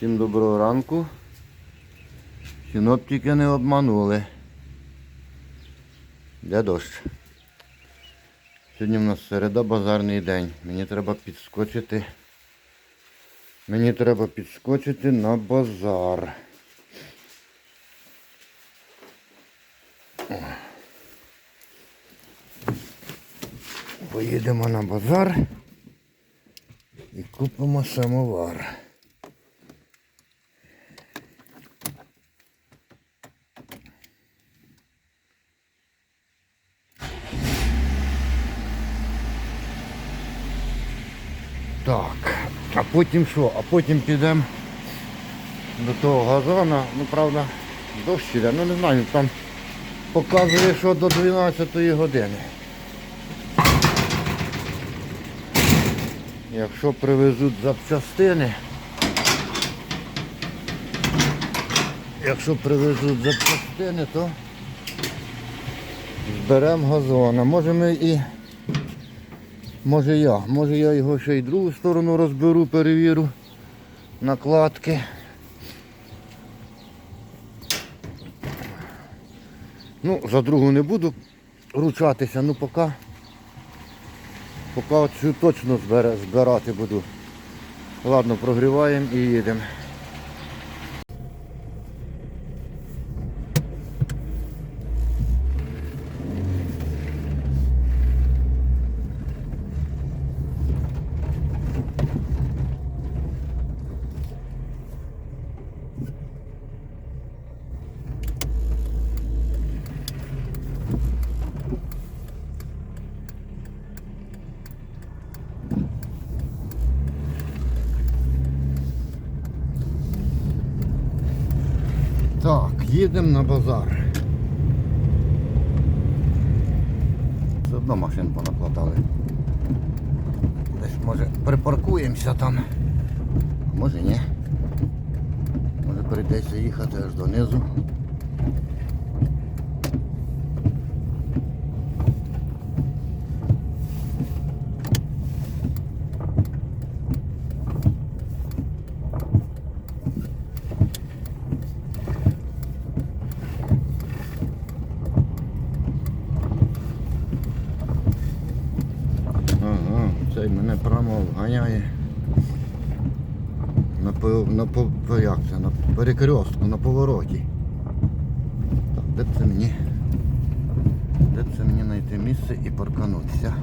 Всім доброго ранку. Синоптики не обманули. Де дощ? Сьогодні в нас середа базарний день. Мені треба підскочити. Мені треба підскочити на базар. Поїдемо на базар і купимо самовар. Так, а потім що? А потім підемо до того газона. Ну правда, дощ іде, ну не знаю, там показує, що до 12 години. Якщо привезуть запчастини, якщо привезуть запчастини, то зберемо газон. А може ми і Може я, може я його ще й другу сторону розберу, перевірю накладки. Ну, за другу не буду ручатися, ну поки, поки цю точно збирати буду. Ладно, прогріваємо і їдемо. Так, їдемо на базар. Все одно машин понаплатали. Десь може припаркуємося там. А Може ні. Може прийдеться їхати аж донизу. Ага, цей мене прямо вганяє. На, на, по- по- як це, на перекрестку, на повороті. Так, де це мені? Де це мені знайти місце і парканутися?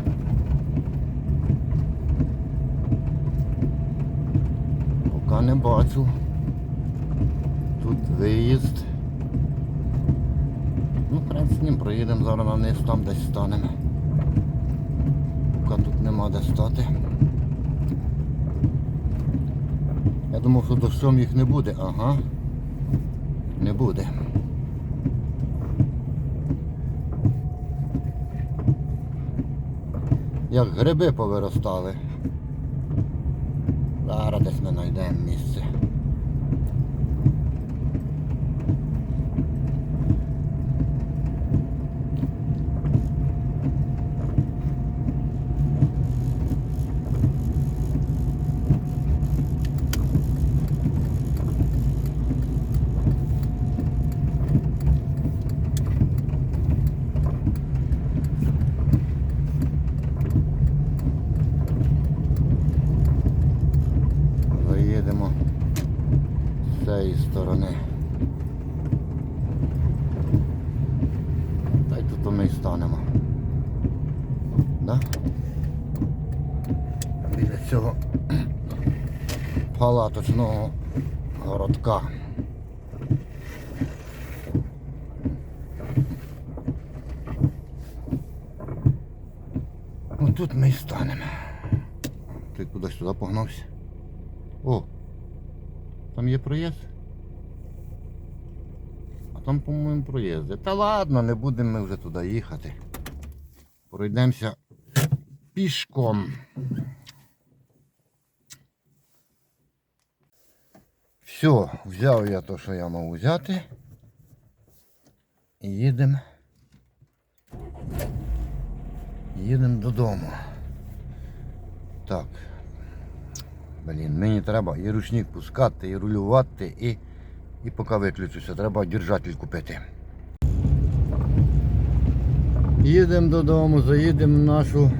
Поки не бачу. Тут виїзд. Ну, в принципі, проїдемо зараз на низ, там десь станемо. Поки тут нема де стати. Я думав, дощом їх не буде, ага. Не буде. Як гриби повиростали. Зараз десь ми знайдемо місце. Заїдемо з цієї сторони. Та й тут ми й станемо. Да? Біля цього палаточного городка. Ну тут ми й станемо. Ти кудись туди погнався? О, там є проїзд. А там, по-моєму, проїзди. Та ладно, не будемо ми вже туди їхати. Пройдемося пішком. Все, взяв я те, що я мав взяти. І їдемо. Їдемо додому. Так, Блін, мені треба і ручник пускати, і рулювати, і, і поки виключуся, треба держатель купити. Їдемо додому, заїдемо в нашу.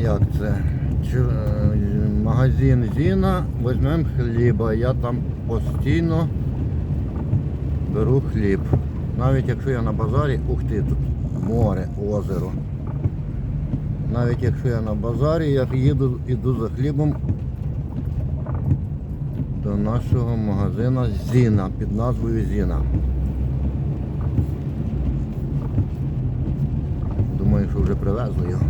Як це? Чу- е, Магазин Зіна, візьмемо хліба. Я там постійно беру хліб. Навіть якщо я на базарі, ух ти, тут море, озеро. Навіть якщо я на базарі, я їду, іду за хлібом до нашого магазина Зіна під назвою Зіна. Думаю, що вже привезли його.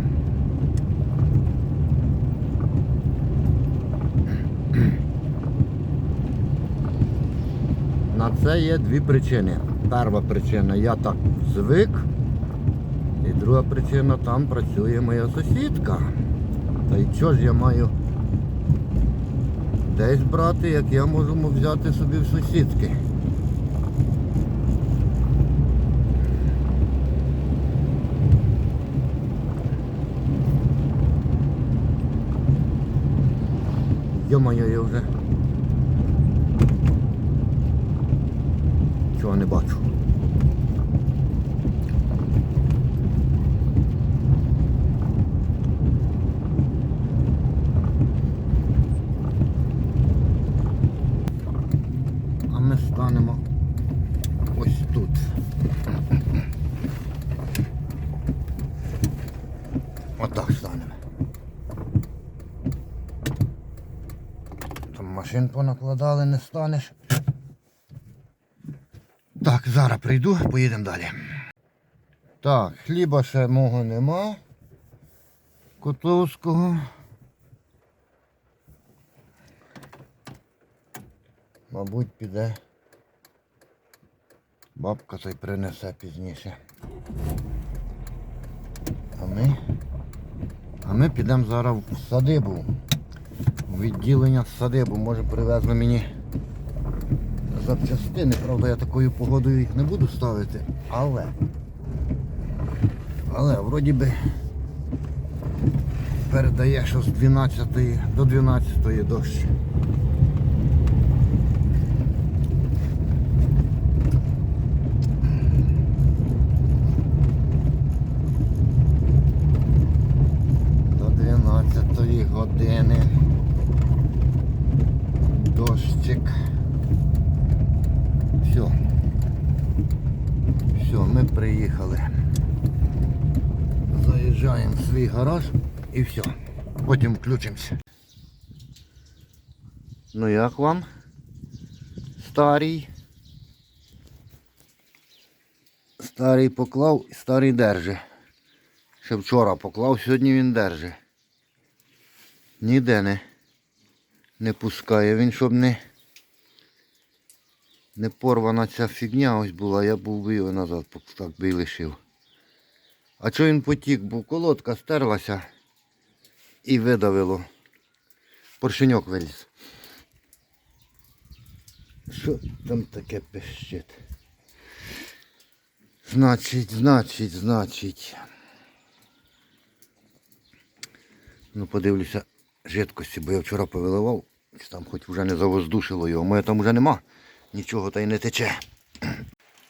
На це є дві причини. Перша причина, я так звик. І друга причина, там працює моя сусідка. Та й що ж я маю десь брати, як я можу взяти собі в сусідки. Йо-моє, я вже чого не бачу. А ми станемо ось тут. Отак станемо. Там машин понакладали, не станеш. Так, зараз прийду, поїдемо далі. Так, хліба ще мого нема. Котовського. Мабуть, піде. Бабка той принесе пізніше. А ми. А ми підемо зараз в садибу. У відділення садибу. Може привезли мені запчастини. Правда, я такою погодою їх не буду ставити. Але. Але вроді би передає, що з 12 до 12 дощ. До 12 години. Дощик. Все. Все, ми приїхали. Заїжджаємо в свій гараж і все. Потім включимося. Ну як вам? Старий. Старий поклав, старий держи. Ще вчора поклав, сьогодні він держи. Ніде не, не пускає він, щоб не, не порвана ця фігня ось була, я був би його назад так би і лишив. А чого він потік, бо колодка стерлася і видавило. Поршеньок виліз. Що там таке пищить? Значить, значить, значить. Ну, подивлюся жидкості, бо я вчора повиливав, чи там хоч вже не завоздушило його. Моє там вже нема, нічого та й не тече.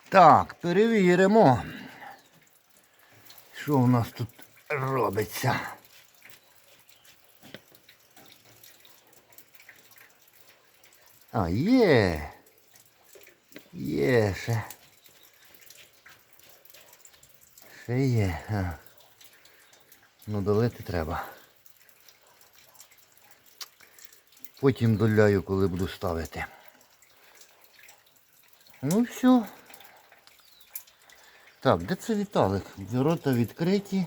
Так, перевіримо. Що у нас тут робиться? А, є. Є ще. Ще є. А. Ну долити треба. Потім доляю, коли буду ставити. Ну все. Так, де це Віталик? Ворота відкриті.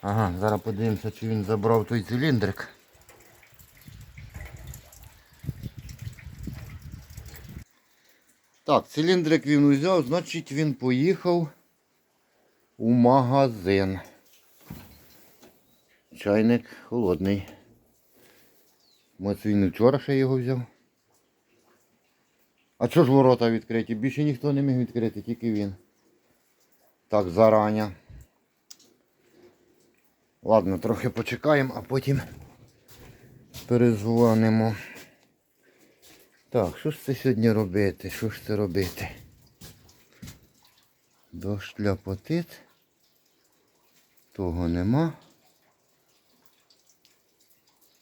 Ага, зараз подивимося, чи він забрав той циліндрик. Так, циліндрик він узяв, значить він поїхав у магазин. Чайник холодний. Може він вчора ще його взяв. А чого ж ворота відкриті? Більше ніхто не міг відкрити, тільки він. Так, зарані. Ладно, трохи почекаємо, а потім перезвонимо. Так, що ж це сьогодні робити? Що ж це робити? Дощ ляпотить. Того нема.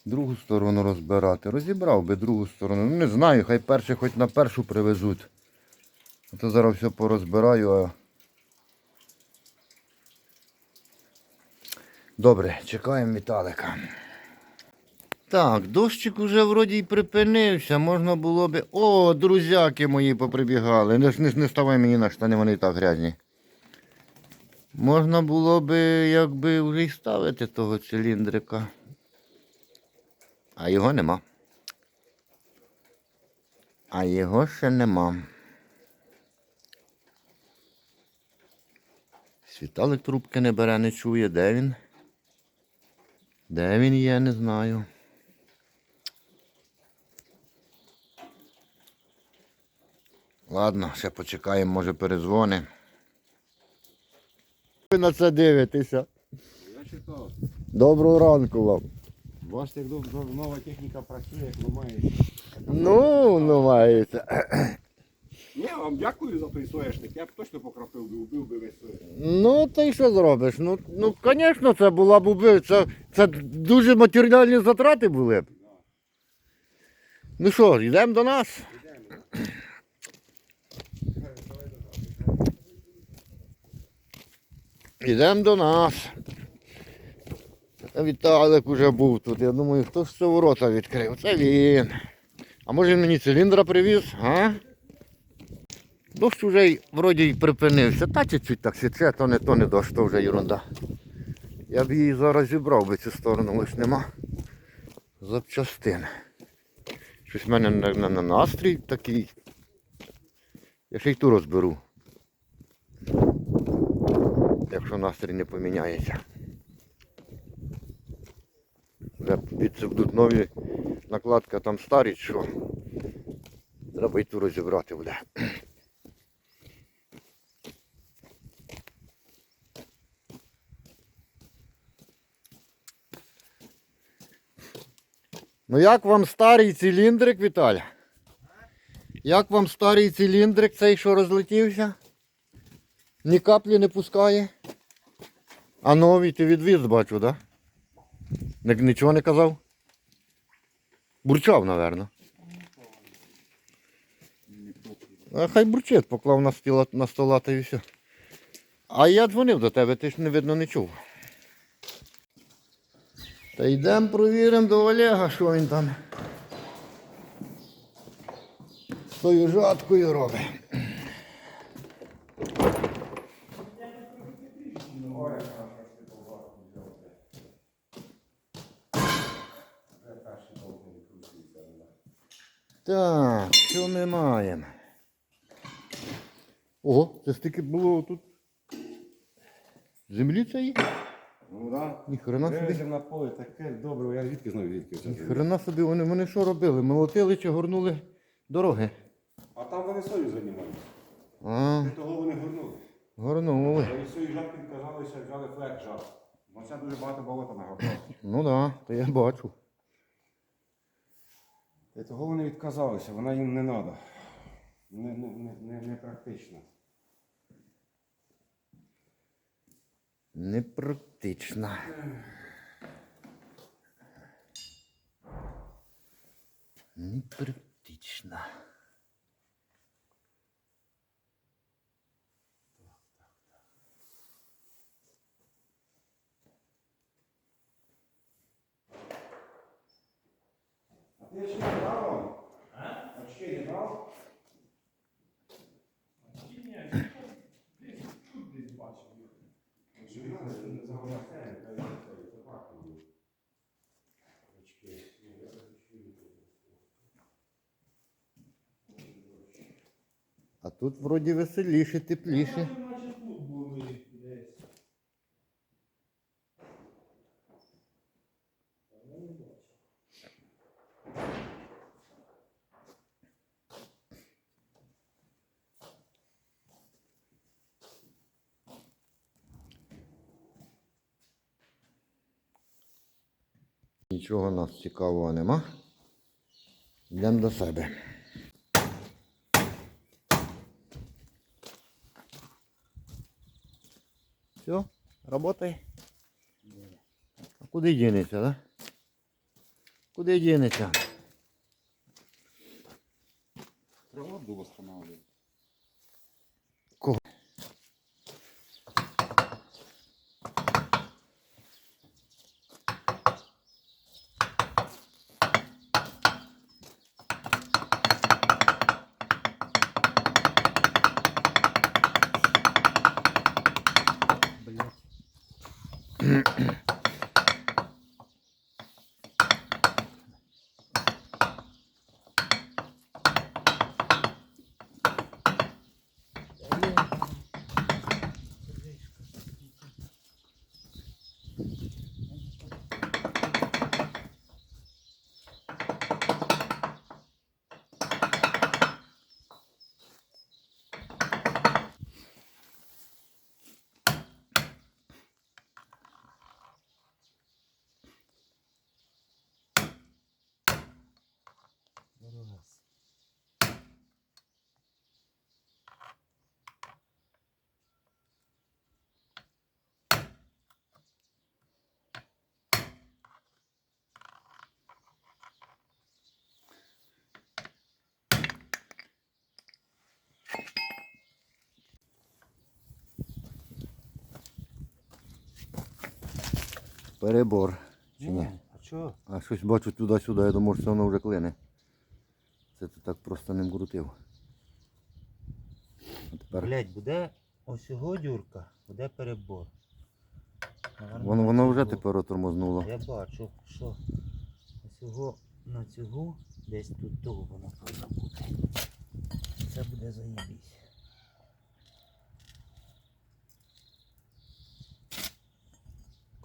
Другу сторону розбирати. Розібрав би другу сторону. Ну не знаю, хай перше хоч на першу привезуть. А то зараз все порозбираю, а. Добре, чекаємо Віталика. Так, дощик уже вроді й припинився, можна було би. О, друзяки мої поприбігали. Не, не, не ставай мені на штани, вони і так грязні. Можна було би якби вже й ставити того циліндрика. А його нема. А його ще нема. Світалик трубки не бере, не чує, де він? Де він є, не знаю. Ладно, ще почекаємо, може перезвони. Ви на це дивитеся. Я читав. Доброго ранку вам. Бачите, як нова техніка працює, як ламає. Ну, ну мається. Я вам дякую за той соняшник. Я б точно покропив би, убив би весь соняшник. Ну, й що зробиш? Ну, ну, звісно, це була б уби- Це, це дуже матеріальні затрати були б. Ну що, йдемо до нас? Йдемо до нас. Віталик уже був тут. Я думаю, хто ж це ворота відкрив? Це він. А може він мені циліндра привіз, а? Дощ вже й вроді й припинився. Та чуть-чуть так січе, то не то не дощ, то вже ерунда. Я б її зараз зібрав би цю сторону, лиш нема запчастин. Щось в мене на, на, на настрій такий. Я ще й ту розберу. Якщо настрій не поміняється. Це будуть нові накладки, там старі, що. Треба й ту розібрати буде. Ну як вам старий циліндрик, Віталь? Як вам старий циліндрик цей, що розлетівся? Ні каплі не пускає. А новий ти відвіз, бачу, так? Да? Нічого не казав? Бурчав, напевно. А хай бурчить, поклав на, стіла, на стола та і все. А я дзвонив до тебе, ти ж не видно не чув. Та йдемо провіримо до Олега, що він там з тою жаткою робить. Так, що ми маємо? Ого, це стільки було тут землі цієї? Ну так. Ніхрена собі. Вивеземо на поле таке добре, я звідки знаю, звідки це. зробили. Собі, вони, вони що робили? Молотили чи горнули дороги? А там вони сою займаються. А, Для того вони горнули. горнули. Від своїх жаб відказалися, взяли флек жаб. Бо це дуже багато болота нагорнуло. Ну так, да, то я бачу. Для того вони відказалися, вона їм не треба. Не, не, не, не, не практично. Непрактично. Непрактично. А ти ще не брав? А? Очки не брав? А тут вроді веселіше, тепліше. Нічого нас цікавого нема. Йдемо до себе. Все, работай. А куди дінеться, да? Куди дінеться? Крила був встановлювати. Кого? Перебор. Чи ні? А чого? А щось бачу туди-сюди, я думаю, що воно вже клине. Це ти так просто ним крутив. А тепер Блять, буде ось його дюрка, буде перебор. Наверно, воно, воно вже тепер отормознуло. Я бачу, що ось його на цього десь тут того воно повинно бути. Це буде заїбісь.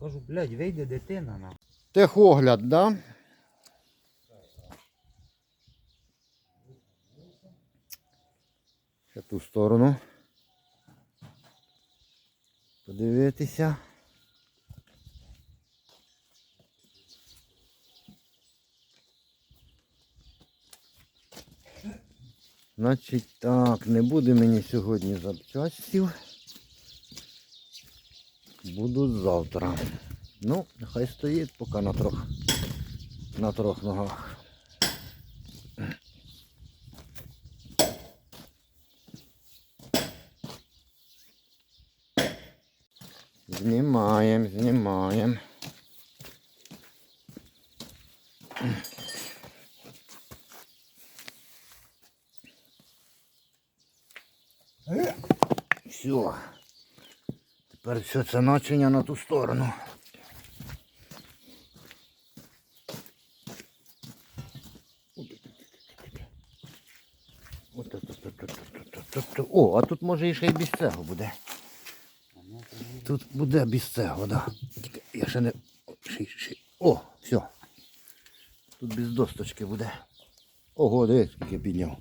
Кажу, блядь, вийде дитина на. Техогляд, да? Ще ту сторону. Подивитися. Значить так, не буде мені сьогодні запчастів. Будуть завтра. Ну, нехай стоїть поки на трьох, на трьох ногах. Знімаємо, знімаємо. Все. Тепер все це начиня на ту сторону. О, а тут може і ще й без цього буде. Тут буде без цього, да. Я ще не. Ще, ще. О, все. Тут без досточки буде. Ого, дивись, скільки підняв.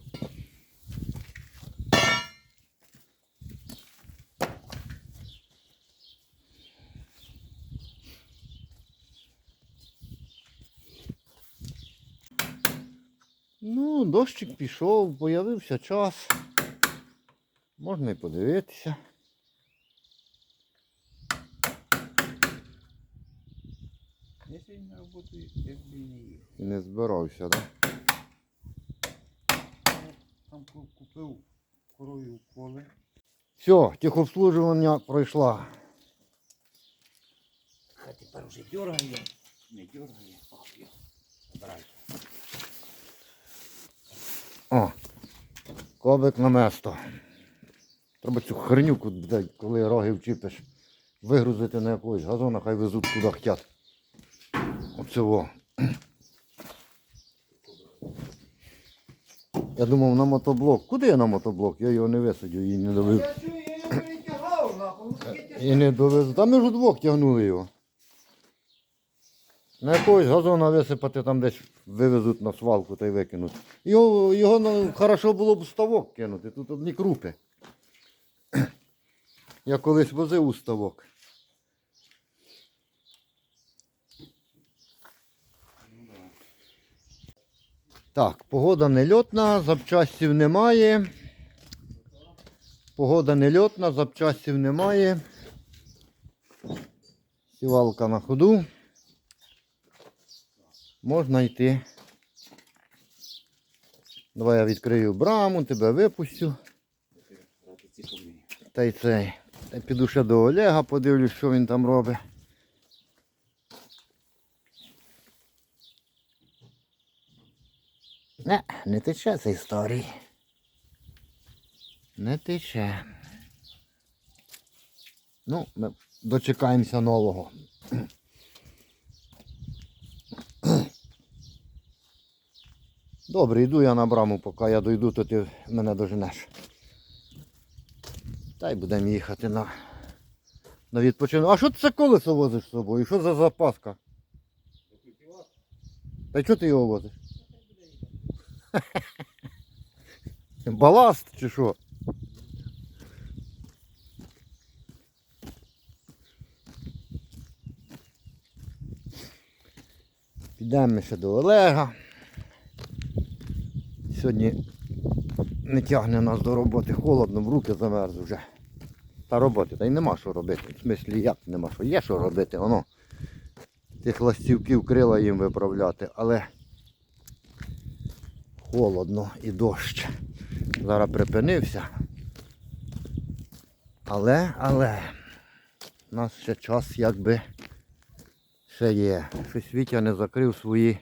Ну, дощик пішов, появився час. Можна і подивитися. Я сьогодні на роботу якби не їхав. І не збирався, так? Там купив корою коле. Все, техобслужування пройшла. А тепер вже дергає. Не дергає. Забирайте. О, кобик на место. Треба цю херню, коли роги вчіпиш, вигрузити на якогось газона, хай везуть куди хотять. Оцього. Я думав на мотоблок. Куди я на мотоблок? Я його не висадив і не довез. Я чую, я його. І не довез. Та ми ж удвох тягнули його. На якогось газона висипати там десь вивезуть на свалку та й викинуть. Його, його ну, хорошо було б ставок кинути, тут одні крупи. Я колись возив у ставок. Так, погода не льотна, запчастів немає. Погода не льотна, запчастів немає. Сівалка на ходу. Можна йти. Давай я відкрию браму, тебе випустю. Та й цей. Та піду ще до Олега, подивлюсь, що він там робить. Не, не тече цей старий. Не тече. Ну, ми дочекаємося нового. Добре, йду я на браму, поки я дойду, то ти мене доженеш. Та й будемо їхати на, на відпочинок. А що ти це колесо возиш з собою? Що за запаска? Та й чого ти його возиш? Баласт чи що? Підемо ще до Олега. Сьогодні не тягне нас до роботи холодно, в руки замерз вже. Та роботи, та й нема що робити. В смислі як нема що. Є що робити, воно. Тих ластівків крила їм виправляти, але холодно і дощ. Зараз припинився. Але, але, у нас ще час якби ще є. Щось Вітя не закрив свої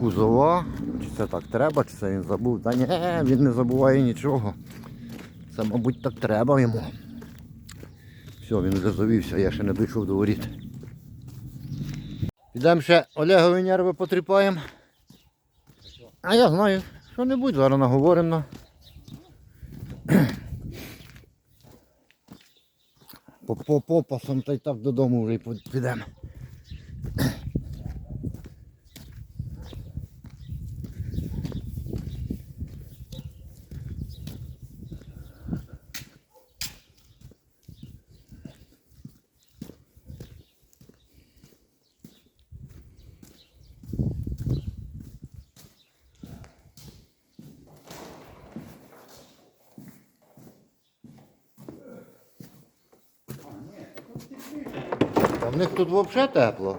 кузова. Чи це так треба, чи це він забув. Та ні, він не забуває нічого. Це, мабуть, так треба йому. Все, він вже завівся, я ще не дійшов до воріт. Підемо ще Олегові нерви потріпаємо. А я знаю, що-небудь зараз наговоримо. По, по попасом та й так додому вже підемо. В них тут взагалі тепло.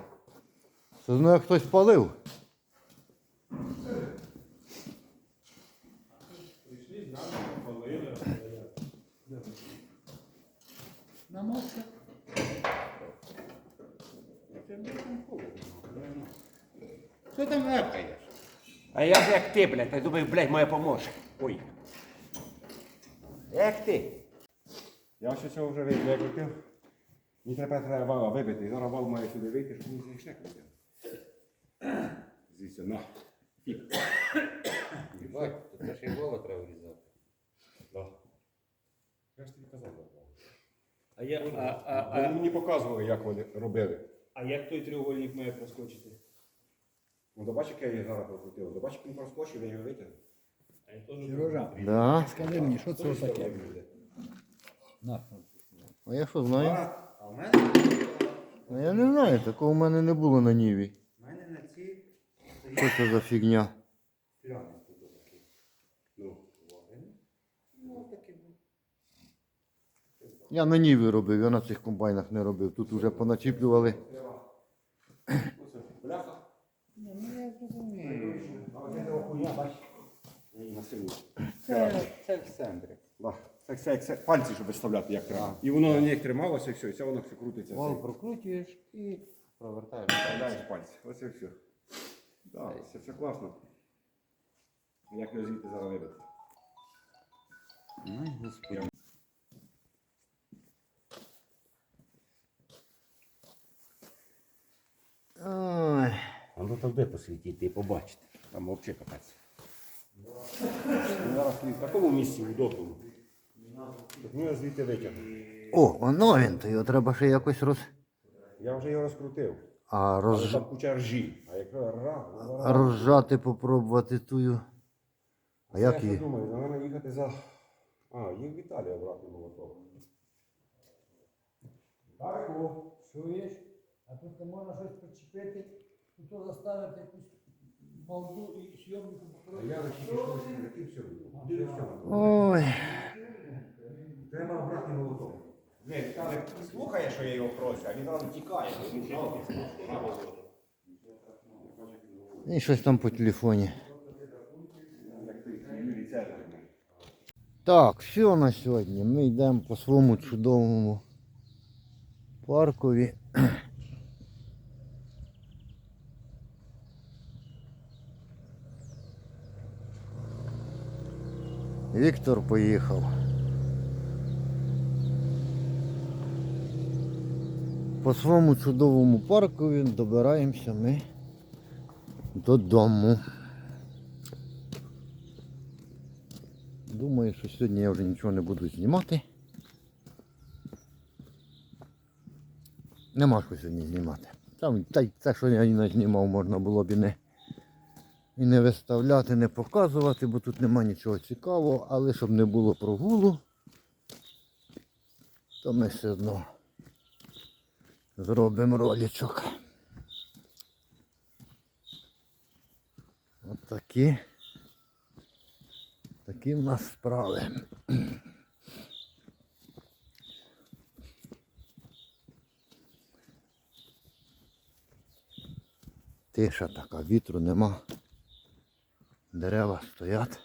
Це знає хтось палив. Що там гепаєш? А я ж як ти, блядь, я думаю, блядь, моя поможе. Ой. Як ти? Я ще цього вже викрутив. Мені треба треба вала вибити. Зараз вал має сюди вийти, щоб він зійшли. Звідси, на. Фіп. Бать, то це ще й голова треба врізати. Да. Я ж тобі казав. да. А як, а, а, Вони а, мені показували, як вони робили. а як той треугольник має проскочити? Ну, бачиш, як я її зараз прокрутив. То бачиш, він проскочив, я його витягнув. А я теж Сережа, Да. скажи мені, що це таке? На. А я що знаю? А в мене, А я не знаю, такого в мене не було на Ніві. в мене на цій Що це за фігня? плями тут такі. Ну, Ну, такі були. Я на Ніві робив, я на цих комбайнах не робив. Тут вже поначіплювали. бляха. Ні, ну я зрозумію. А хуя, бачиш? На силу. Це, це в центрі. Да. Це, це, це пальці, щоб виставляти, як треба. І воно на них трималося, і все, і це воно все крутиться. Вал прокручуєш і провертаєш. Вставляєш пальці. Ось і все. Да, це все класно. Як його звідти зараз вибити? Ай, господи. Ой. А ну там де посвітити і побачити. Там взагалі капець. Зараз в такому місці удобному. Так ми звідти витягнемо. О, воно він, то його треба ще якось роз... Я вже його розкрутив. А, Але роз... там куча ржі. А як ра, ра, розжати попробувати тую. А як Я її? що думаю, треба їхати за. А, їх в Італію обратно молоток. Дарко, чуєш? А тут не можна щось причепити, тут заставити якусь балду і сьомку А Я розчіпив, і все. Дуже все. Ой. Треба обрати молоток. Ні, Віталик слухає, що я його прошу, а він зразу тікає. І щось там по телефоні. Так, все на сьогодні. Ми йдемо по своєму чудовому паркові. Віктор поїхав. По своєму чудовому паркові добираємося ми додому. Думаю, що сьогодні я вже нічого не буду знімати. Нема що сьогодні знімати. Там та те, що я не знімав, можна було б і не, і не виставляти, не показувати, бо тут нема нічого цікавого, але щоб не було прогулу, то ми все одно зробимо ролічок. От такі. Такі в нас справи. Тиша така, вітру нема. Дерева стоять.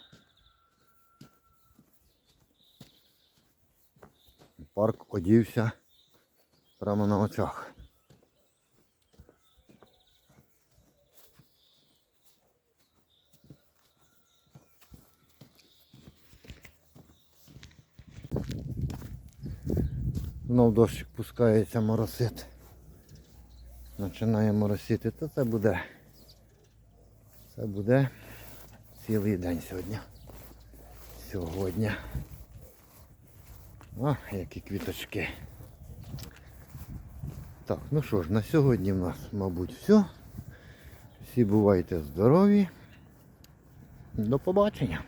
Парк одівся прямо на очах. Знов дощик пускається моросит. Починає моросити, то це буде. Це буде цілий день сьогодні. Сьогодні. О, які квіточки. Так, ну що ж, на сьогодні в нас, мабуть, все. Всі бувайте здорові. До побачення.